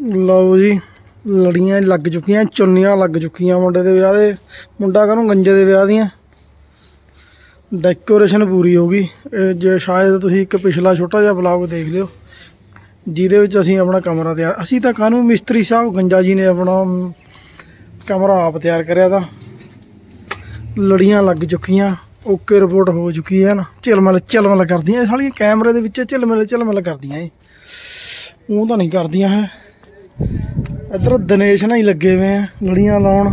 ਲਓ ਜੀ, ਲੜੀਆਂ ਲੱਗ ਚੁੱਕੀਆਂ, ਚੁੰਨੀਆਂ ਲੱਗ ਚੁੱਕੀਆਂ ਮੁੰਡੇ ਦੇ ਵਿਆਹ ਦੇ। ਮੁੰਡਾ ਕਾਹਨੂੰ, ਗੰਜੇ ਦੇ ਵਿਆਹ ਦੀਆਂ। ਡੈਕੋਰੇਸ਼ਨ ਪੂਰੀ ਹੋ ਗਈ। ਜੇ ਸ਼ਾਇਦ ਤੁਸੀਂ ਇੱਕ ਪਿਛਲਾ ਛੋਟਾ ਜਿਹਾ ਵਲੌਗ ਦੇਖ ਲਿਓ, ਜਿਹਦੇ ਵਿੱਚ ਅਸੀਂ ਆਪਣਾ ਕਮਰਾ ਤਿਆਰ ਅਸੀਂ ਤਾਂ ਕਾਹਨੂੰ ਮਿਸਤਰੀ ਸਾਹਿਬ, ਗੰਜਾ ਜੀ ਨੇ ਆਪਣਾ ਕਮਰਾ ਆਪ ਤਿਆਰ ਕਰਿਆ ਤਾਂ। ਲੜੀਆਂ ਲੱਗ ਚੁੱਕੀਆਂ, ਓਕੇ ਰਿਪੋਰਟ ਹੋ ਚੁੱਕੀ ਹੈ ਨਾ। ਝਿਲਮਲ ਝਿਲਮਲ ਕਰਦੀਆਂ ਇਹ ਸਾਲੀਆਂ, ਕੈਮਰੇ ਦੇ ਵਿੱਚ ਝਿਲਮਲ ਝਿਲਮਲ ਕਰਦੀਆਂ ਇਹ। ਉਹ ਤਾਂ ਨਹੀਂ ਕਰਦੀਆਂ ਹੈ ਇੱਧਰ ਦਿਨੇਸ਼ ਨਾਲ ਹੀ ਲੱਗੇ ਹੋਏ ਆ ਲੜੀਆਂ ਲਾਉਣ।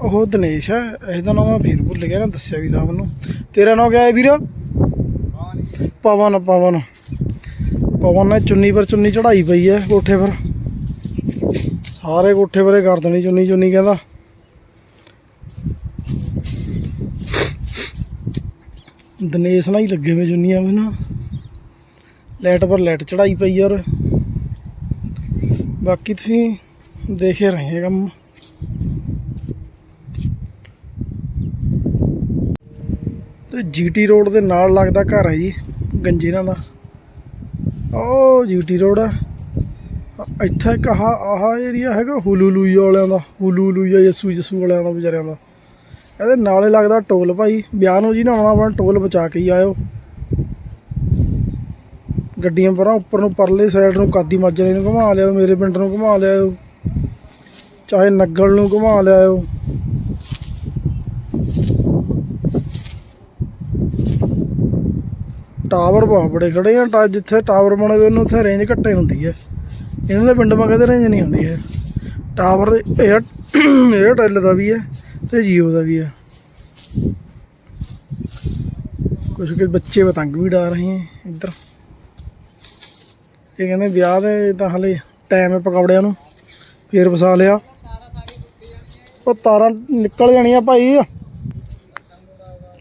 ਉਹ ਦਿਨੇਸ਼ ਹੈ ਇਹਦਾ ਨਾਮ ਮੈਂ ਫੇਰ ਭੁੱਲ ਗਿਆ ਨਾ, ਦੱਸਿਆ ਵੀ ਤਾਂ ਮੈਨੂੰ। ਤੇਰਾ ਨਾਮ ਕਿਆ ਹੈ ਵੀਰ? ਪਵਨ ਪਵਨ। ਪਵਨ ਨੇ ਚੁੰਨੀ ਪਰ ਚੁੰਨੀ ਚੜਾਈ ਪਈ ਹੈ, ਕੋਠੇ ਪਰ। ਸਾਰੇ ਕੋਠੇ ਪਰੇ ਕਰ ਦੇਣੀ ਚੁੰਨੀ ਚੁੰਨੀ ਕਹਿੰਦਾ। ਦਿਨੇਸ਼ ਨਾਲ ਹੀ ਲੱਗੇ ਹੋਏ ਚੁੰਨੀਆਂ ਮੈਨੂੰ ਲਾਈਟ ਪਰ ਲਾਈਟ ਚੜਾਈ ਪਈ ਔਰ ਬਾਕੀ ਤੁਸੀਂ ਦੇਖੇ ਰਹੇ ਕੰਮ। ਤੇ ਜੀਟੀ ਰੋਡ ਦੇ ਨਾਲ ਲੱਗਦਾ ਘਰ ਹੈ ਜੀ ਗੰਜੀਰਾਂ ਦਾ। ਉਹ ਜੀਟੀ ਰੋਡ ਆ। ਇੱਥੇ ਇੱਕ ਆਹ ਆਹ ਏਰੀਆ ਹੈਗਾ ਹੁਲੂਲੂਈਆ ਵਾਲਿਆਂ ਦਾ ਹੁਲੂਲੂਈਆ ਯਸੂ ਯਸੂ ਵਾਲਿਆਂ ਦਾ ਵਿਚਾਰਿਆਂ ਦਾ। ਇਹਦੇ ਨਾਲੇ ਲੱਗਦਾ ਟੋਲ ਭਾਈ, ਵਿਆਹ ਨੂੰ ਜੀ ਨਾ ਆਉਣਾ ਆਪਣਾ ਟੋਲ ਬਚਾ ਕੇ ਹੀ ਆਇਓ। ਗੱਡੀਆਂ ਪਰਾਂ ਉੱਪਰ ਨੂੰ ਪਰਲੇ ਸਾਈਡ ਨੂੰ ਕਾਦੀ ਮਾਜਰੇ ਨੂੰ ਘੁਮਾ ਲਿਆਓ, ਮੇਰੇ ਪਿੰਡ ਨੂੰ ਘੁਮਾ ਲਿਆਓ, ਚਾਹੇ ਨੱਗਲ ਨੂੰ ਘੁਮਾ ਲਿਆਓ। ਟਾਵਰ ਬਹੁਤ ਬੜੇ ਖੜੇ ਆ ਜਿੱਥੇ ਟਾਵਰ ਬਣੇ ਹੋਏ ਨੇ, ਉੱਥੇ ਰੇਂਜ ਘੱਟੇ ਹੁੰਦੀ ਹੈ। ਇਹਨਾਂ ਦੇ ਪਿੰਡ ਮਾ ਕਦੇ ਰੇਂਜ ਨਹੀਂ ਹੁੰਦੀ ਹੈ। ਟਾਵਰ 에ਅਰ 에ਅਰਟੈਲ ਦਾ ਵੀ ਹੈ ਤੇ ਜੀਓ ਦਾ ਵੀ ਹੈ। ਕੁਝ ਕੁ ਬੱਚੇ ਪਤੰਗ ਵੀ ਉਡਾ ਰਹੇ ਹੈ ਇੱਧਰ। ਇਹ ਕਹਿੰਦੇ ਵਿਆਹ ਦੇ ਤਾਂ ਹਲੇ ਟਾਈਮ ਹੈ ਪਕੌੜਿਆਂ ਨੂੰ, ਫੇਰ ਵਸਾ ਲਿਆ। ਉਹ ਤਾਰਾਂ ਨਿਕਲ ਜਾਣੀਆਂ ਭਾਈ।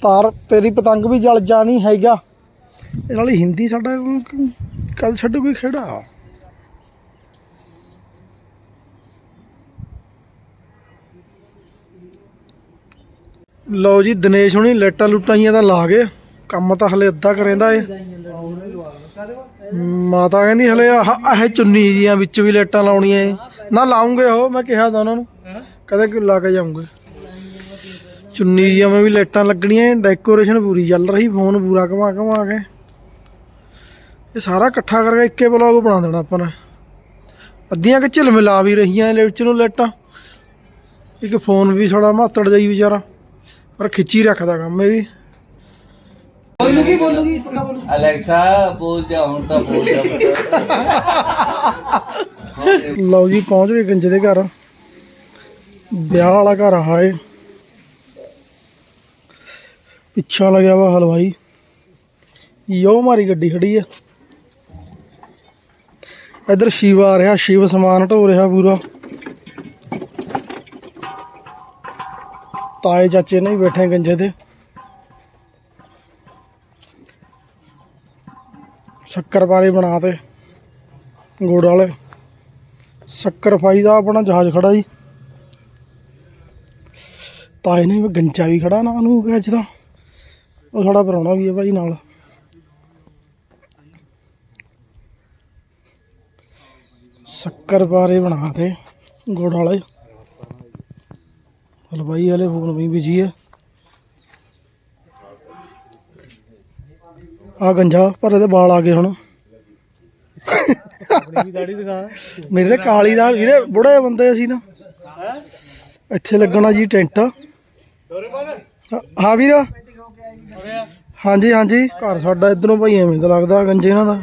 ਤਾਰ, ਤੇਰੀ ਪਤੰਗ ਵੀ ਜਲ ਜਾਣੀ ਹੈਗਾ। ਇਹ ਨਾਲੇ ਹਿੰਦੀ ਸਾਡਾ ਕੱਲ ਛੱਡੂ ਕੋਈ ਖੇੜਾ। ਲਓ ਜੀ, ਦਿਨੇਸ਼ ਹੁਣੀ ਲੈਟਾਂ ਲੁੱਟਾਂ ਜੀਆਂ ਲਾ ਗਏ। ਕੰਮ ਤਾਂ ਹਲੇ ਅੱਧਾ ਕਰੇਂਦਾ ਏ। ਮਾਤਾ ਕਹਿੰਦੀ ਹਲੇ ਆਹ ਇਹ ਚੁੰਨੀ ਜੀਆਂ ਵਿੱਚ ਵੀ ਲਾਈਟਾਂ ਲਾਉਣੀਆਂ ਏ। ਨਾ ਲਾਉਂਗੇ ਉਹ, ਮੈਂ ਕਿਹਾ ਤਾਂ ਉਹਨਾਂ ਨੂੰ। ਕਦੇ ਕਿ ਲਾ ਕੇ ਜਾਉਂਗੇ ਚੁੰਨੀ ਜੀਆਂ ਮੈਂ ਵੀ ਲਾਈਟਾਂ ਲੱਗਣੀਆਂ ਏ, ਡੈਕੋਰੇਸ਼ਨ ਪੂਰੀ ਚੱਲ ਰਹੀ, ਫੋਨ ਪੂਰਾ ਘੁਮਾ ਘੁਮਾ ਕੇ। ਇਹ ਸਾਰਾ ਇਕੱਠਾ ਕਰਕੇ ਇੱਕੇ ਬਲੌਗ ਬਣਾ ਦੇਣਾ ਆਪਾਂ ਨੇ। ਅੱਧੀਆਂ ਕਿ ਝਿਲ ਮਿਲਾ ਵੀ ਰਹੀਆਂ ਲੈਟ ਨੂੰ ਲਾਈਟਾਂ। ਇੱਕ ਫੋਨ ਵੀ ਥੋੜਾ ਮਾਤੜ ਜਾਈ ਵਿਚਾਰਾ। ਪਰ ਖਿੱਚੀ ਰੱਖਦਾ ਕੰਮ ਇਹ ਵੀ। ਅਲੈਕਸਾ ਬੋਲ ਜਾ ਹੁਣ ਤਾਂ ਬੋਲ ਜਾ। ਲਓ ਜੀ ਪਹੁੰਚ ਗਏ ਗੰਜੇ ਦੇ ਘਰ। ਵਿਆਹ ਵਾਲਾ ਘਰ ਆ ਏ ਪਿੱਛਾ ਲੱਗਿਆ ਵਾ ਹਲਵਾਈ। ਯੋ ਮਾਰੀ ਗੱਡੀ ਖੜੀ ਆ। ਇਧਰ ਸ਼ਿਵ ਆ ਰਿਹਾ ਸ਼ਿਵ ਸਮਾਨ ਢੋ ਰਿਹਾ ਪੂਰਾ। ਤਾਏ ਚਾਚੇ ਨਹੀਂ ਬੈਠੇ ਗੰਜੇ ਤੇ ਸ਼ੱਕਰ ਬਾਰੇ ਬਣਾਤੇ ਗੁੜ ਵਾਲੇ। ਸ਼ੱਕਰ ਫਾਈ ਦਾ ਆਪਣਾ ਜਹਾਜ਼ ਖੜਾ ਜੀ। ਤਾਏ ਨੇ ਵੀ ਗੰਜਾ ਵੀ ਖੜਾ ਨਾ ਉਹਨੂੰ ਅੱਜ ਤਾਂ। ਉਹ ਸਾਡਾ ਪਰਾਉਣਾ ਵੀ ਹੈ ਭਾਈ ਨਾਲ। ਸ਼ੱਕਰ ਬਾਰੇ ਬਣਾਤੇ ਗੁੜ ਵਾਲੇ। ਹਲਵਾਈ ਵਾਲੇ ਫੋਨ ਵੀ ਬਿਜ਼ੀ ਹੈ ਆ ਗੰਜਾ ਪਰ ਇਹਦੇ ਵਾਲ ਆ ਗਏ ਹੁਣ। ਮੇਰੇ ਤੇ ਕਾਲੀ ਦਾ ਵੀਰੇ ਬੁੜੇ ਬੰਦੇ ਅਸੀਂ ਨਾ। ਇੱਥੇ ਲੱਗਣਾ ਜੀ ਟੈਂਟ। ਹਾਂ ਵੀਰ। ਹਾਂਜੀ ਹਾਂਜੀ। ਘਰ ਸਾਡਾ ਇਧਰੋਂ ਭਾਈ ਐਵੇਂ ਤਾਂ ਲੱਗਦਾ ਗੰਜੇ ਇਹਨਾਂ ਦਾ।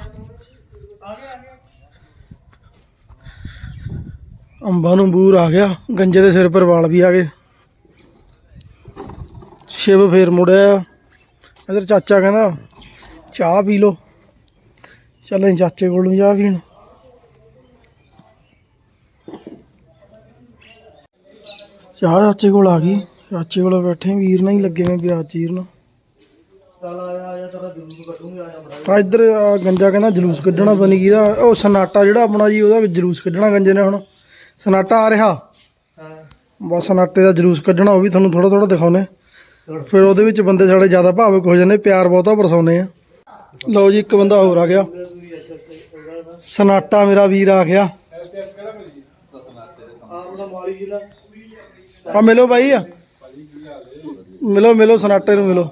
ਅੰਬਾਂ ਨੂੰ ਬੂਰ ਆ ਗਿਆ। ਗੰਜੇ ਦੇ ਸਿਰ ਪਰ ਵਾਲ ਵੀ ਆ ਗਏ। ਸ਼ਿਵ ਫੇਰ ਮੁੜਿਆ। ਇਧਰ ਚਾਚਾ ਕਹਿੰਦਾ ਚਾਹ ਪੀ ਲਓ। ਚੱਲ ਅਸੀਂ ਚਾਚੇ ਕੋਲ ਨੂੰ ਚਾਹ ਪੀਣ। ਚਾਹ ਚਾਚੇ ਕੋਲ ਆ ਗਈ। ਚਾਚੇ ਕੋਲ ਬੈਠੇ ਵੀਰ ਨਾਲ ਹੀ ਲੱਗੇ ਨੇ ਵਿਆਹ ਚੀਰਨ ਆ ਇੱਧਰ ਆ ਗੰਜਾ ਕਹਿੰਦਾ ਜਲੂਸ ਕੱਢਣਾ ਬਣੀ ਕੀ ਦਾ ਉਹ ਸਨਾਟਾ ਜਿਹੜਾ ਆਪਣਾ ਜੀ ਉਹਦਾ ਜਲੂਸ ਕੱਢਣਾ ਗੰਜੇ ਨੇ ਹੁਣ। ਸਨਾਟਾ ਆ ਰਿਹਾ। ਬਸ ਸਨਾਟੇ ਦਾ ਜਲੂਸ ਕੱਢਣਾ ਉਹ ਵੀ ਤੁਹਾਨੂੰ ਥੋੜਾ ਥੋੜਾ ਦਿਖਾਉਨੇ ਫਿਰ ਉਹਦੇ ਵਿੱਚ ਬੰਦੇ ਸਾਡੇ ਜ਼ਿਆਦਾ ਭਾਵੁਕ ਹੋ ਜਾਂਦੇ ਪਿਆਰ ਬਹੁਤਾ ਬਰਸਾਉਂਦੇ ਆ। ਲਓ ਜੀ ਇੱਕ ਬੰਦਾ ਹੋਰ ਆ ਗਿਆ। ਸਨਾਟਾ ਮੇਰਾ ਵੀਰ ਆ ਗਿਆ। ਆ ਮਿਲੋ ਬਾਈ। ਆ ਮਿਲੋ ਮਿਲੋ ਸਨਾਟੇ ਨੂੰ ਮਿਲੋ।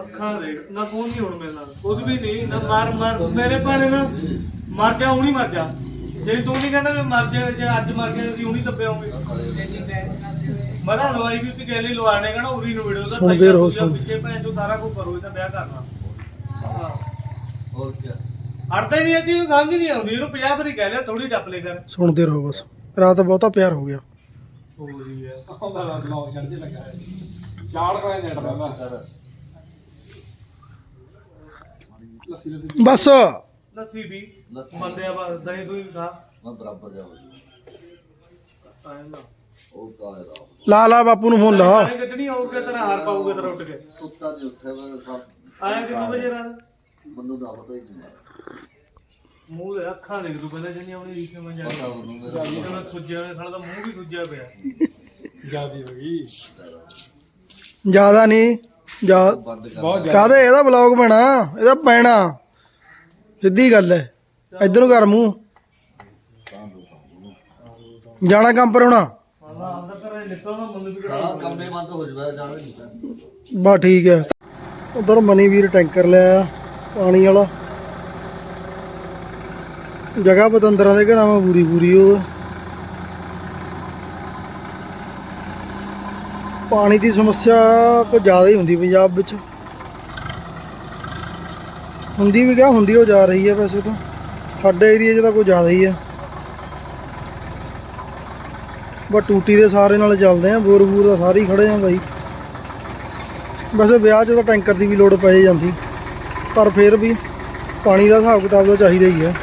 ਅੱਖਾਂ ਦੇ ਨਾ ਕੋਈ ਨਹੀਂ ਹੁਣ ਮਿਲਣਾ ਕੁਝ ਵੀ ਨਹੀਂ ਨਾ ਮਾਰ ਮਾਰ। ਮੇਰੇ ਭਾਣੇ ਨਾ ਮਰ ਜਾ ਹੁਣੀ ਮਰ ਜਾ ਜੇ ਤੂੰ ਨਹੀਂ ਕਹਿੰਦਾ ਵੀ ਮਰ ਜਾ ਜੇ ਅੱਜ ਮਰ ਗਿਆ ਤੁਸੀਂ ਹੁਣੀ ਦੱਬਿਆਉਂਗੇ ਮਰਾ ਲਵਾਈ ਵੀ ਉੱਤੇ ਗੈਲੀ ਲਵਾਣੇ ਕਹਣਾ ਉਰੀ ਨੂੰ ਵੀਡੀਓ ਦਾ ਸੁਣਦੇ ਰਹੋ। ਪਿੱਛੇ ਭੈਣ ਚੋ ਸਾਰਾ ਕੁਝ ਕਰੋ ਇਹਦਾ ਵਿਆਹ ਕਰਨਾ। ਹੋਰ ਕੀ ਅੜਦਾ ਨਹੀਂ ਸਮਝ ਨਹੀਂ ਆਉਂਦੀ। ਇਹਨੂੰ 50 ਵਾਰੀ ਕਹਿ ਲਿਆ ਥੋੜੀ ਡੱਪ ਲੈ ਕਰ। ਸੁਣਦੇ ਰਹੋ ਬਸ। ਰਾਤ ਬਹੁਤਾ ਪਿਆਰ ਹੋ ਗਿਆ। ਹੈ। ਬਸ। ਲੱਸੀ ਵੀ ਬੰਦੇ ਆ ਬਸ ਦਹੀਂ ਦੂਈ ਖਾ। ਮੈਂ ਬਰਾਬਰ ਜਾਵਾਂ ਆਏ ਨਾ ਉਹ ਕਾਇਦਾ ਲਾ ਲਾ ਬਾਪੂ ਨੂੰ ਫੋਨ ਲਾ। ਕੱਢਣੀ ਤੇਰਾ ਹਾਰ ਪਾਊਗਾ ਤੇਰਾ ਉੱਠ ਕੇ। ਕੁੱਤਾ ਨਹੀਂ ਉੱਠਿਆ ਮੈਂ ਸਭ ਆਇਆ ਕਿੰਨੇ ਵਜੇ ਰਾਤ? ਮੈਨੂੰ ਤਾਂ ਪਤਾ ਹੀ ਨਹੀਂ ਮੂੰਹ ਦੇ ਅੱਖਾਂ ਦੇਖ ਤੂੰ ਪਹਿਲਾਂ ਜੰਨੀ ਆਪਣੀ ਰੀਸ਼ੇ ਮੈਂ ਜਾ ਪਤਾ ਜਦੋਂ ਸੁੱਜਿਆ ਹੋਇਆ ਸਾਲਾ ਦਾ ਮੂੰਹ ਵੀ ਸੁੱਜਿਆ ਪਿਆ। ਜ਼ਿਆਦਾ ਨਹੀਂ ਜਾ ਬੰਦ ਕਰ ਕਾਹਦੇ ਇਹਦਾ ਬਲੌਗ ਪੈਣਾ ਇਹਦਾ ਪੈਣਾ। ਸਿੱਧੀ ਗੱਲ ਹੈ ਇੱਧਰ ਨੂੰ ਕਰ ਮੂੰਹ। ਜਾਣਾ ਕੰਮ ਪਰ ਹੋਣਾ। ਆਲਾ ਅੰਦਰ ਘਰੇ ਨਿਕਲਣਾ ਮੈਨੂੰ ਵੀ ਸਾਰਾ ਕੰਮੇ ਬੰਦ ਹੋ ਜਾਵੇ ਜਾਣਾ ਨਹੀਂ ਬਾ ਠੀਕ ਹੈ ਉਧਰ ਮਨੀ ਵੀਰ ਟੈਂਕਰ ਲਿਆ ਪਾਣੀ ਵਾਲਾ। ਜਗ੍ਹਾ ਬਤੰਦਰਾਂ ਦੇ ਘਰਾਂ ਮਾ ਪੂਰੀ ਪੂਰੀ ਉਹ। ਪਾਣੀ ਦੀ ਸਮੱਸਿਆ ਕੁਝ ਜ਼ਿਆਦਾ ਹੀ ਹੁੰਦੀ ਪੰਜਾਬ ਵਿੱਚ। ਹੁੰਦੀ ਵੀ ਕਿਆ, ਹੁੰਦੀ ਉਹ ਜਾ ਰਹੀ ਹੈ ਵੈਸੇ ਤਾਂ। ਸਾਡੇ ਏਰੀਆ 'ਚ ਤਾਂ ਕੁਝ ਜ਼ਿਆਦਾ ਹੀ ਹੈ। ਬਸ ਟੂਟੀ ਦੇ ਸਾਰੇ ਨਾਲ ਚੱਲਦੇ ਆ, ਬੋਰ ਬੂਰ ਦਾ ਸਾਰੇ ਹੀ ਖੜੇ ਆ ਬਾਈ। ਵੈਸੇ ਵਿਆਹ 'ਚ ਤਾਂ ਟੈਂਕਰ ਦੀ ਵੀ ਲੋੜ ਪੈ ਜਾਂਦੀ। ਪਰ ਫਿਰ ਵੀ ਪਾਣੀ ਦਾ ਹਿਸਾਬ ਕਿਤਾਬ ਤਾਂ ਚਾਹੀਦਾ ਹੀ ਹੈ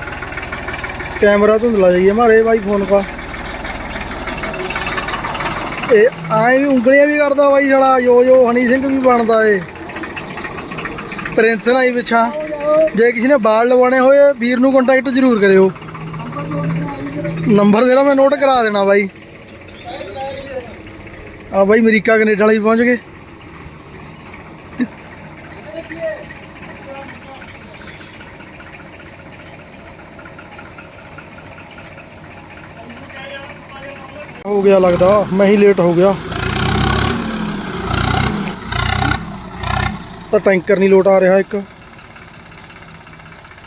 ਕੈਮਰਾ ਧੁੰਦਲਾ ਜਾਈਏ ਮਾਰੇ ਬਾਈ ਫੋਨ ਕਾ ਇਹ ਆਏ ਵੀ ਉਂਗਲੀਆਂ ਵੀ ਕਰਦਾ ਬਾਈ ਛੜਾ ਯੋ ਯੋ ਹਨੀ ਸਿੰਘ ਵੀ ਬਣਦਾ ਏ। ਪ੍ਰਿੰਸ ਨਾਈ ਪਿੱਛਾ। ਜੇ ਕਿਸੇ ਨੇ ਬਾਲ ਲਵਾਉਣੇ ਹੋਏ, ਵੀਰ ਨੂੰ ਕੰਟੈਕਟ ਜ਼ਰੂਰ ਕਰਿਓ। ਨੰਬਰ ਦੇਣਾ ਮੈਂ ਨੋਟ ਕਰਾ ਦੇਣਾ ਬਾਈ। ਆ ਬਾਈ ਅਮਰੀਕਾ ਕੈਨੇਡਾ ਵਾਲੇ ਵੀ ਪਹੁੰਚ ਗਏ। ਹੋ ਗਿਆ ਲੱਗਦਾ। ਮੈਂ ਹੀ ਲੇਟ ਹੋ ਗਿਆ। ਤਾਂ ਟੈਂਕਰ ਨਹੀਂ ਲੋਟ ਆ ਰਿਹਾ ਇੱਕ।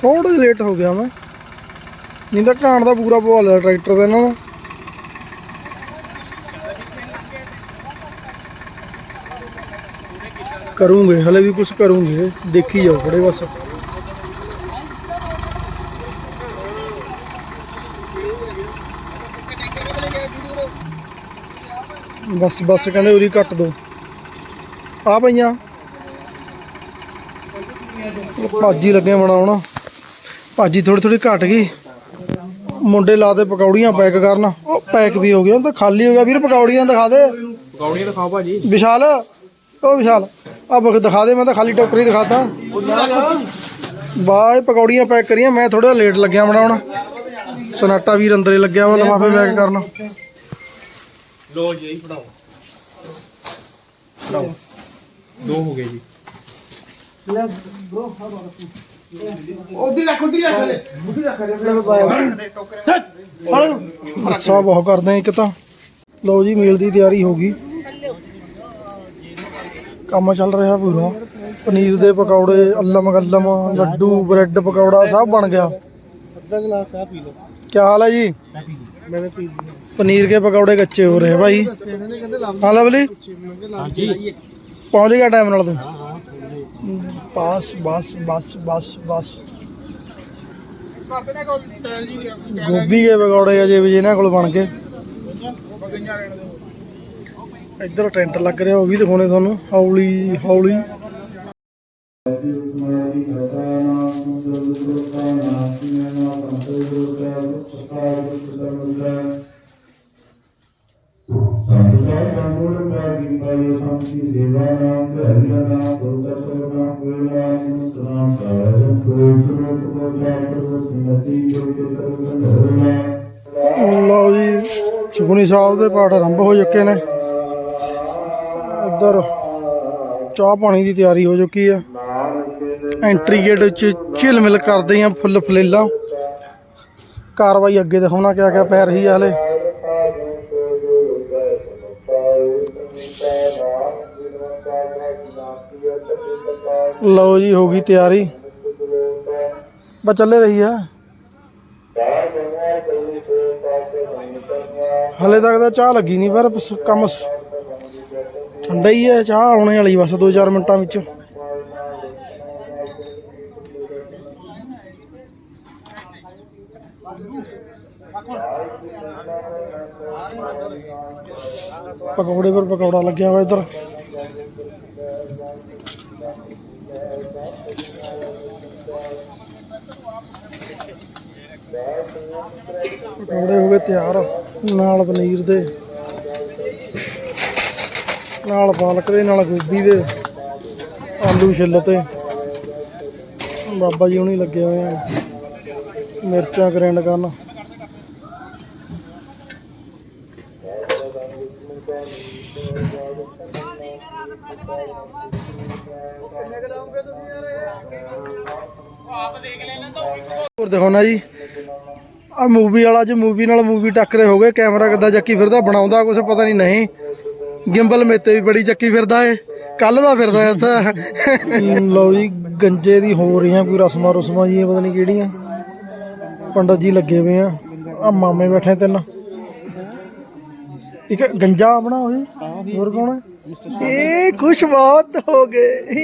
ਥੋੜਾ ਜਿਹਾ ਲੇਟ ਹੋ ਗਿਆ ਮੈਂ। ਨਹੀਂ ਤਾਂ ਢਾਣ ਦਾ ਪੂਰਾ ਪਵਾ ਲਿਆ ਟਰੈਕਟਰ ਦਾ ਇਹਨਾਂ ਨੂੰ ਕਰੂੰਗੇ, ਹਲੇ ਵੀ ਕੁਝ ਕਰੂੰਗੇ। ਦੇਖੀ ਜਾਓ, ਖੜੇ ਬਸ। ਬਸ ਬਸ ਕਹਿੰਦੇ ਉਰੀ ਕੱਟ ਦੋ। ਆ ਪਈਆਂ ਉਹ ਭਾਜੀ ਲੱਗੇ ਬਣਾਉਣ। ਭਾਜੀ ਥੋੜੀ ਥੋੜੀ ਘਟ ਗਈ। ਮੁੰਡੇ ਲਾ ਦੇ ਪਕੌੜੀਆਂ ਪੈਕ ਕਰਨ। ਉਹ ਪੈਕ ਵੀ ਹੋ ਗਿਆ ਉਹ ਤਾਂ ਖਾਲੀ ਹੋ ਗਿਆ। ਵੀਰ ਪਕੌੜੀਆਂ ਦਿਖਾ ਦੇ। ਪਕੌੜੀਆਂ ਦਿਖਾਓ ਭਾਜੀ। ਵਿਸ਼ਾਲ ਉਹ ਵਿਸ਼ਾਲ ਆ ਬਖ ਦਿਖਾ ਦੇ ਮੈਂ ਤਾਂ ਖਾਲੀ ਟੋਕਰੀ ਦਿਖਾਤਾ। ਬਾਏ ਪਕੌੜੀਆਂ ਪੈਕ ਕਰੀਆਂ ਮੈਂ ਥੋੜਾ ਲੇਟ ਲੱਗਿਆ ਬਣਾਉਣ। ਸਨਾਟਾ ਵੀਰ ਅੰਦਰੇ ਲੱਗਿਆ ਵਾ ਲਫਾਫੇ ਪੈਕ ਕਰਨ। ਲੋ ਜੀ ਫੜਾਓ ਦੋ ਹੋ ਗਏ ਜੀ। ਅੱਛਾ ਬਹੁਤ ਕਰਦੇ ਆ ਇੱਕ ਤਾਂ। ਲਓ ਜੀ ਮੀਲ ਦੀ ਤਿਆਰੀ ਹੋ ਗਈ। ਕੰਮ ਚੱਲ ਰਿਹਾ ਪੂਰਾ। ਪਨੀਰ ਦੇ ਪਕੌੜੇ ਅੱਲਮ ਗੱਲਮ ਲੱਡੂ ਬ੍ਰੈਡ ਪਕੌੜਾ ਸਭ ਬਣ ਗਿਆ। ਅੱਧਾ ਗਲਾਸ ਆ ਪੀ ਲਓ। ਕੀ ਹਾਲ ਹੈ ਜੀ? ਮੈਂ ਤਾਂ ਪੀ ਪਨੀਰ ਕੇ ਪਕੌੜੇ ਕੱਚੇ ਹੋ ਰਹੇ ਭਾਈ। ਦੱਸਿਆ ਇਹਨਾਂ ਨੇ ਕਹਿੰਦੇ ਲਾ ਹਾਂ ਲਵਲੀ? ਪਹੁੰਚ ਗਿਆ ਟਾਈਮ ਨਾਲ ਤੂੰ? ਬਸ ਬਸ ਬਸ ਬਸ ਬਸ। ਗੋਭੀ ਕੇ ਪਕੌੜੇ ਅਜੇ ਵੀ ਇਹਨਾਂ ਕੋਲ ਬਣ ਕੇ। ਇੱਧਰ ਟੈਂਟ ਲੱਗ ਰਿਹਾ ਉਹ ਵੀ ਦਿਖਾਉਣੇ ਤੁਹਾਨੂੰ। ਹੌਲੀ ਹੌਲੀ। ਲਓ ਜੀ ਸੁਖਨੀ ਸਾਹਿਬ ਦੇ ਪਾਠ ਆਰੰਭ ਹੋ ਚੁੱਕੇ ਨੇ। ਇੱਧਰ ਚਾਹ ਪਾਣੀ ਦੀ ਤਿਆਰੀ ਹੋ ਚੁੱਕੀ ਆ। ਐਂਟਰੀ ਗੇਟ ਵਿੱਚ ਝਿਲਮਿਲ ਕਰਦੇ ਆ ਫੁੱਲ ਫਲੇਲਾ। ਕਾਰਵਾਈ ਅੱਗੇ ਦਿਖਾਉਣਾ ਕਿਆ ਕਿਆ ਪੈ ਰਹੀ ਹੈ ਹਲੇ। ਲਓ ਜੀ, ਹੋ ਗਈ ਤਿਆਰੀ। ਬਸ ਚੱਲੇ ਰਹੀ ਆ। ਹਲੇ ਤੱਕ ਤਾਂ ਚਾਹ ਲੱਗੀ ਨਹੀਂ, ਪਰ ਕੰਮ ਠੰਡਾ ਹੀ ਹੈ ਚਾਹ ਆਉਣੇ ਵਾਲੀ ਬਸ 2-4 ਮਿੰਟਾਂ ਵਿੱਚ। ਪਕੌੜੇ ਪਰ ਪਕੌੜਾ ਲੱਗਿਆ ਹੋਇਆ ਇੱਧਰ। ਪਕੌੜੇ ਹੋ ਗਏ ਤਿਆਰ, ਨਾਲ ਪਨੀਰ ਦੇ, ਨਾਲ ਪਾਲਕ ਦੇ, ਨਾਲ ਗੋਭੀ ਦੇ, ਆਲੂ ਛਿੱਲ ਤੇ। ਬਾਬਾ ਜੀ ਹੁਣੀ ਲੱਗੇ ਹੋਏ ਆ, ਮਿਰਚਾਂ ਗ੍ਰੈਂਡ ਕਰਨ। ਹੋਰ ਦਿਖਾਉਣਾ ਜੀ। ਆ ਮੂਵੀ ਵਾਲਾ ਅੱਜ ਮੂਵੀ ਨਾਲ ਮੂਵੀ ਟੱਕਰੇ ਹੋ ਗਏ ਕੈਮਰਾ ਕਿੱਦਾਂ ਚੱਕੀ ਫਿਰਦਾ, ਬਣਾਉਂਦਾ ਕੁਝ ਪਤਾ ਨਹੀਂ ਨਹੀਂ। ਗਿੰਬਲ ਮੇਤੇ ਵੀ ਬੜੀ ਚੱਕੀ ਫਿਰਦਾ ਏ ਕੱਲ ਦਾ ਫਿਰਦਾ ਇਹ ਤਾਂ ਲਓ ਜੀ, ਗੰਜੇ ਦੀ ਹੋ ਰਹੀਆਂ ਕੋਈ ਰਸਮਾਂ ਰਸਮਾਂ ਜੀ ਪਤਾ ਨਹੀਂ ਕਿਹੜੀਆਂ। ਪੰਡਤ ਜੀ ਲੱਗੇ ਹੋਏ ਆ। ਆ ਮਾਮੇ ਬੈਠੇ ਤਿੰਨ। ਇੱਕ ਗੰਜਾ ਆਪਣਾ ਹੋਈ ਹੋਰ ਕੌਣ ਹੈ? ਇਹ ਖੁਸ਼ ਬਹੁਤ ਹੋ ਗਏ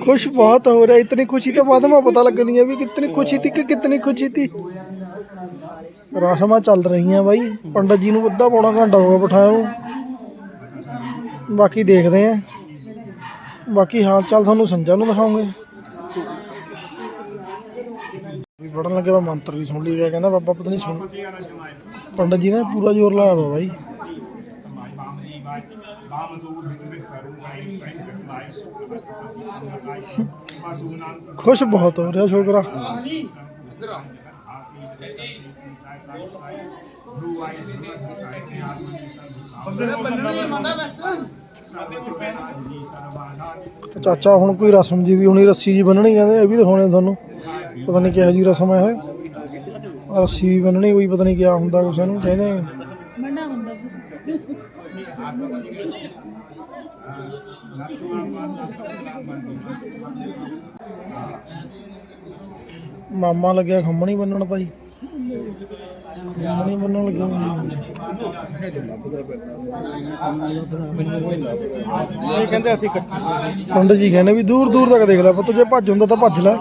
खुश बहुत हो रहा है इतनी खुशी तो बाद में पता लगनी है भी कितनी खुशी थी कि कितनी खुशी थी ਰਸਮਾਂ ਚੱਲ ਰਹੀਆਂ ਬਾਈ ਪੰਡਤ ਜੀ ਨੂੰ ਅੱਧਾ ਪੌਣਾ ਘੰਟਾ ਹੋ ਗਿਆ ਬਿਠਾਇਆ ਨੂੰ ਬਾਕੀ ਦੇਖਦੇ ਆਂ ਬਾਕੀ ਹਾਲ ਚਾਲ ਤੁਹਾਨੂੰ ਸੰਜਾ ਨੂੰ ਦਿਖਾਉਂਗੇ ਵੀ ਪੜਨ ਲੱਗੇ ਮੈਂ ਮੰਤਰ ਵੀ ਸੁਣ ਲਈ ਗਿਆ ਕਹਿੰਦਾ ਬਾਬਾ ਪਤਾ ਨਹੀਂ ਸੁਣ ਪੰਡਤ ਜੀ ਨੇ ਪੂਰਾ ਜ਼ੋਰ ਲਾਇਆ ਵਾ ਬਾਈ ਖੁਸ਼ ਬਹੁਤ ਹੋ ਰਿਹਾ ਛੋਕਰਾ ਚਾਚਾ ਹੁਣ ਕੋਈ ਰਸਮ ਜੀ ਵੀ, ਹੋਣੀ ਰੱਸੀ ਜੀ ਬੰਨਣੀ ਕਹਿੰਦੇ ਇਹ ਵੀ ਦਿਖਾਉਣੇ ਤੁਹਾਨੂੰ। ਪਤਾ ਨਹੀਂ ਕਿਹੋ ਜੀ ਰਸਮ ਹੈ ਇਹ। ਰੱਸੀ ਵੀ ਬੰਨਣੀ ਕੋਈ, ਪਤਾ ਨਹੀਂ ਕਿਆ ਹੁੰਦਾ ਕੁਛ ਇਹਨੂੰ ਕਹਿੰਦੇ ਮੰਨਾ ਹੁੰਦਾ ਮਾਮਾ ਲੱਗਿਆ ਖੰਮਣੀ ਬੰਨਣ ਭਾਈ। ਖੰਮਣੀ ਬੰਨਣ ਲੱਗਿਆ। ਇਹ ਕਹਿੰਦੇ ਅਸੀਂ ਇਕੱਠੇ। ਪੰਡਤ ਜੀ ਕਹਿੰਦੇ ਵੀ ਦੂਰ ਦੂਰ ਤੱਕ ਦੇਖ ਲੈ ਪੁੱਤ ਜੇ ਭੱਜ ਹੁੰਦਾ ਤਾਂ ਭੱਜ ਲੈ।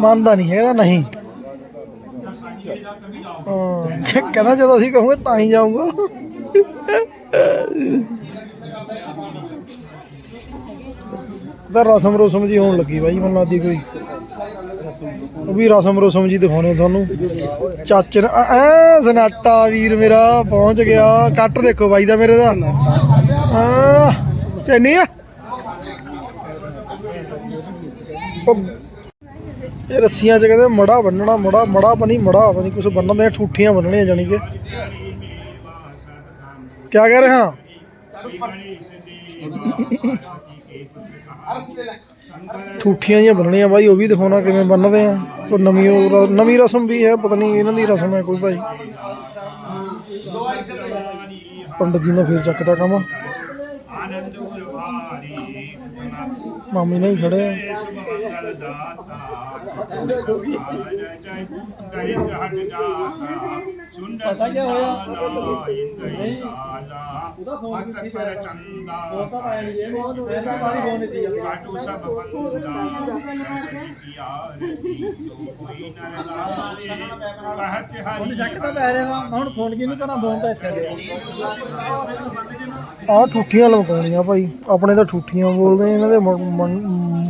ਮੰਨਦਾ ਨਹੀਂ ਹੈਗਾ ਨਹੀਂ। ਹਾਂ। ਕਹਿੰਦਾ ਜਦੋਂ ਅਸੀਂ ਕਹੂੰਗੇ ਤਾਂ ਹੀ ਜਾਊਂਗਾ। ਤਾਂ ਰਸਮ ਰਸਮ ਜੀ ਹੋਣ ਲੱਗੀ ਬਾਈ, ਮੈਨੂੰ ਲੱਗਦੀ ਕੋਈ। ਉਹ ਵੀ ਰਸਮ ਰਸਮ ਜੀ ਦਿਖਾਉਣੇ ਤੁਹਾਨੂੰ। ਚਾਚੇ ਐ ਸਨਾਟਾ ਵੀਰ ਮੇਰਾ ਪਹੁੰਚ ਗਿਆ। ਕੱਟ ਦੇਖੋ ਬਾਈ ਦਾ ਮੇਰੇ ਦਾ। ਆ, ਚੈਨੀ ਆ। ਇਹ ਰੱਸੀਆਂ ਚ ਕਹਿੰਦੇ ਮੜਾ ਬੰਨਣਾ, ਮੜਾ ਮੜਾ ਬਣੀ ਮੜਾ ਬਣੀ ਕੁਝ ਬੰਨਦੇ ਆ, ਠੂਠੀਆਂ ਬੰਨਣੀਆਂ ਜਾਣੀ ਕਿ। ਕਿਆ ਕਹਿ ਰਹੇ? ਹਾਂ ਠੂਠੀਆਂ ਜਿਹੀਆਂ ਬੰਨਣੀਆਂ ਬਾਈ ਉਹ ਵੀ ਦਿਖਾਉਣਾ ਕਿਵੇਂ ਬੰਨਦੇ ਆ। ਨਵੀਂ ਉਹ ਰ- ਨਵੀਂ ਰਸਮ ਵੀ ਹੈ ਪਤਾ ਨਹੀਂ ਇਹਨਾਂ ਦੀ ਰਸਮ ਹੈ ਕੋਈ ਭਾਈ। ਪੰਡਤ ਜੀ ਨੇ ਫੇਰ ਚੱਕਦਾ ਕੰਮ। ਮਾਮੀ ਨੇ ਹੀ ਖੜੇ ਆ। ਪਤਾ ਕੀ ਹੋਇਆ ਉਹਦਾ ਫੋਨ ਕਿੱਥੇ ਪਿਆ ਉਹ ਤਾਂ ਆਇਆ ਨਹੀਂ ਇਹ ਪੈਸਾ ਵਾਲੀ ਫੋਨ ਦਿੱਤੀ ਜਾਂਦੀ ਕਾਟੂ ਸਭ ਬੰਦਾ ਕੋਈ ਸ਼ੱਕ ਤਾਂ ਪੈ ਰਿਹਾ ਹੁਣ ਫੋਨ ਕਿਹਨੂੰ ਕਰਾਂ ਫੋਨ ਤਾਂ ਇੱਥੇ ਗਿਆ ਠੂਠੀਆਂ ਲਮਕਾਉਣੀਆਂ ਭਾਈ। ਆਪਣੇ ਤਾਂ ਠੂਠੀਆਂ ਬੋਲਦੇ ਇਹਨਾਂ ਦੇ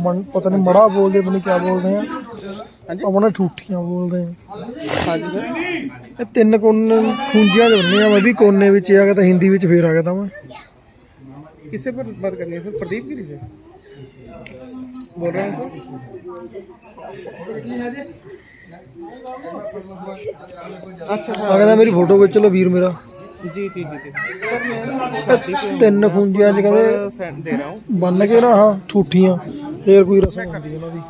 ਮਣ- ਮਣ- ਮਣ- ਪਤਾ ਨਹੀਂ ਮੜਾ ਬੋਲਦੇ ਪਤਾ ਨਹੀਂ ਕਿਆ ਬੋਲਦੇ ਆ ਆਪਣੇ ਠੂਠੀਆਂ ਬੋਲਦੇ ਆ ਹਾਂਜੀ ਸਰ ਇਹ ਤਿੰਨ ਕੋਨੇ ਖੂੰਜੀਆਂ ਚ ਬੰਨੀਆਂ ਮੈਂ ਵੀ ਕੋਨੇ ਵਿੱਚ ਆ ਗਿਆ ਤਾਂ ਹਿੰਦੀ ਵਿੱਚ ਫੇਰ ਆ ਗਿਆ ਤਾਂ ਮੈਂ किससे पर बात करनी है सर प्रदीप गिरी से बोल रहे हैं सर अच्छा ਆ ਕਹਿੰਦਾ ਮੇਰੀ ਫੋਟੋ ਖਿੱਚ ਲਓ ਵੀਰ ਮੇਰਾ जी जी जी जी सर मैं ना शादी पे हूँ ਤਿੰਨ ਖੂੰਜੀਆਂ ਚ ਕਹਿੰਦੇ सेंड दे रहा हूँ ਬੰਨ ਕੇ ਨਾ ਹਾਂ ਠੂਠੀਆਂ ਫੇਰ ਕੋਈ ਰਸਮ ਹੁੰਦੀ ਇਹਨਾਂ ਦੀ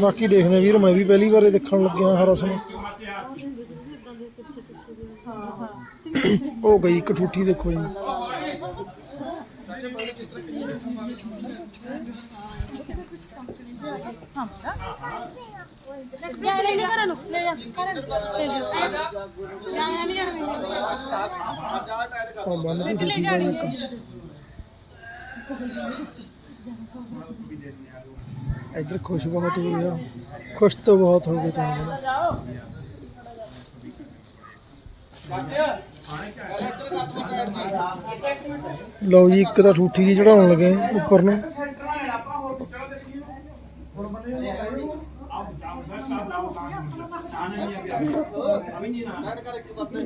ਬਾਕੀ ਦੇਖਦੇ ਹਾਂ ਵੀਰ ਮੈਂ ਵੀ ਪਹਿਲੀ ਵਾਰ ਇਹ ਦੇਖਣ ਲੱਗਿਆ ਹਰਾ ਸਮਾਂ ਉਹ ਗਈ ਇੱਕ ਠੂਠੀ ਦੇਖੋ ਜੀ ਜਾਣੇ ਨਹੀਂ ਕਰਨ ਨੂੰ ਲੈ ਜਾ। ਕਰਨ ਲੈ ਜਾ ਜਾਣੇ ਨਹੀਂ ਜਾਣਾ ਆ ਬੰਨ ਦੀ ਠੂਠੀ ਪਾਈ ਇੱਕ ਇੱਧਰ ਖੁਸ਼ ਬਹੁਤ ਹੋ ਗਿਆ ਖੁਸ਼ ਤਾਂ ਬਹੁਤ ਹੋ ਗਏ ਤੁਹਾਨੂੰ ਲਓ ਜੀ, ਇੱਕ ਤਾਂ ਠੂਠੀ ਜੀ ਚੜਾਉਣ ਲੱਗੇ ਉੱਪਰ ਨੂੰ।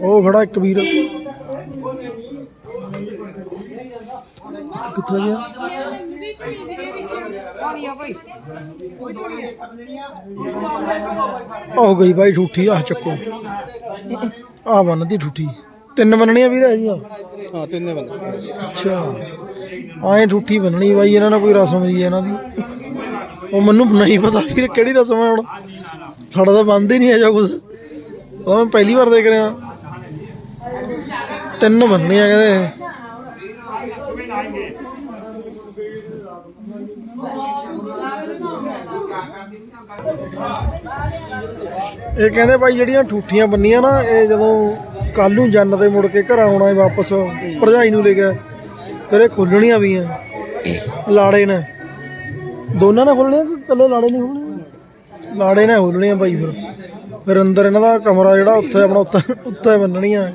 ਉਹ ਖੜਾ ਇੱਕ ਵੀਰ। ਕਿੱਥੇ ਗਿਆ? ਆਹ ਗਈ ਬਾਈ ਠੂਠੀ ਆ ਚੱਕੋ। ਆ ਬੰਨਦੀ ਠੂਠੀ। ਤਿੰਨ ਬੰਨਣੀਆਂ ਵੀਰ ਹੈਗੀਆਂ। ਹਾਂ ਤਿੰਨੇ ਬੰਦੇ ਅੱਛਾ। ਆਏ ਠੂਠੀ ਬੰਨਣੀ ਬਾਈ ਇਹਨਾਂ ਨਾਲ ਕੋਈ ਰਸਮ ਜੀ ਇਹਨਾਂ ਦੀ। ਉਹ ਮੈਨੂੰ ਨਹੀਂ ਪਤਾ ਵੀਰ ਕਿਹੜੀ ਰਸਮ ਹੈ ਹੁਣ। ਸਾਡਾ ਤਾਂ ਬੰਦ ਹੀ ਨਹੀਂ ਹੈ ਜੋ ਕੁਝ ਉਹ ਮੈਂ ਪਹਿਲੀ ਵਾਰ ਦੇਖ ਰਿਹਾ। ਤਿੰਨ ਬੰਨਣੀਆਂ ਕਹਿੰਦੇ। ਇਹ ਕਹਿੰਦੇ ਭਾਈ ਜਿਹੜੀਆਂ ਠੂਠੀਆਂ ਬੰਨੀਆਂ ਨਾ, ਇਹ ਜਦੋਂ ਕੱਲ ਨੂੰ ਜੰਨ ਦੇ ਮੁੜ ਕੇ ਘਰ ਆਉਣਾ ਹੈ ਵਾਪਸ, ਭਰਜਾਈ ਨੂੰ ਲੈ ਕੇ, ਫਿਰ ਇਹ ਖੋਲਣੀਆਂ ਵੀ ਆ, ਲਾੜੇ ਨੇ। ਦੋਨਾਂ ਨੇ ਖੋਲਣੀਆਂ ਕਿ ਇਕੱਲੇ ਲਾੜੇ ਨਹੀਂ ਖੋਲਣੇ ਲਾੜੇ ਨੇ ਖੋਲਣੀਆਂ ਭਾਈ ਫਿਰ। ਫਿਰ ਅੰਦਰ ਇਹਨਾਂ ਦਾ ਕਮਰਾ ਜਿਹੜਾ ਉੱਥੇ ਆਪਣਾ ਉੱਤੇ ਉੱਤੇ ਬੰਨਣੀਆਂ।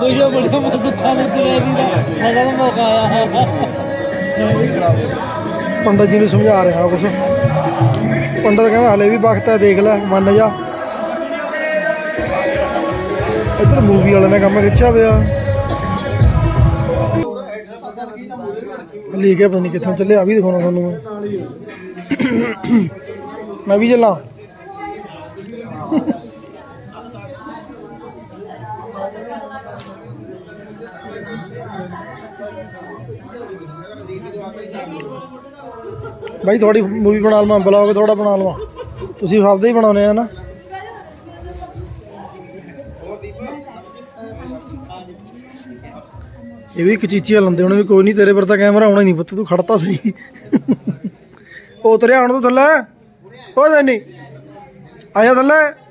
ਖੁਸ਼ੀਆਂ ਬੜੀਆਂ ਮੈਂ ਸੁੱਖਾਂ ਵਿੱਚ ਰਹਿ ਦੀ। ਮਜ਼ਾ ਦਾ ਮੌਕਾ ਆਇਆ। ਪੰਡਤ ਜੀ ਨੂੰ ਸਮਝਾ ਰਿਹਾ ਕੁਛ। ਪੰਡਤ ਕਹਿੰਦਾ, ਹਲੇ ਵੀ ਵਕਤ ਹੈ, ਦੇਖ ਲੈ, ਮੰਨ ਜਾ। ਇੱਧਰ ਮੂਵੀ ਵਾਲੇ ਨੇ ਕੰਮ ਖਿੱਚਿਆ ਪਿਆ। ਲੈ ਕੇ ਪਤਾ ਨਹੀਂ ਕਿੱਥੋਂ ਚੱਲਿਆ ਵੀ ਦਿਖਾਉਣਾ ਤੁਹਾਨੂੰ ਮੈਂ ਵੀ ਚੱਲਾਂ। ਬਾਈ ਤੁਹਾਡੀ ਮੂਵੀ ਬਣਾ ਲਵਾਂ ਬਲੌਗ ਥੋੜਾ ਬਣਾ ਲਵਾਂ। ਤੁਸੀਂ ਆਪਦੇ ਹੀ ਬਣਾਉਨੇ ਆ ਨਾ? ਇਹ ਵੀ ਕਚੀਚੀਆਂ ਲੰਦੇ ਹੁਣ ਵੀ ਕੋਈ ਨਹੀਂ ਤੇਰੇ ਪਰ ਤਾਂ ਕੈਮਰਾ ਆਉਣਾ ਹੀ ਨਹੀਂ ਪੁੱਤ, ਤੂੰ ਖੜਤਾ ਸਹੀ। ਉਹ ਉਤਰਿਆ ਹੁਣ ਤੂੰ ਥੱਲੇ? ਹੋ ਜਾਨੀ ਆਇਆ ਥੱਲੇ?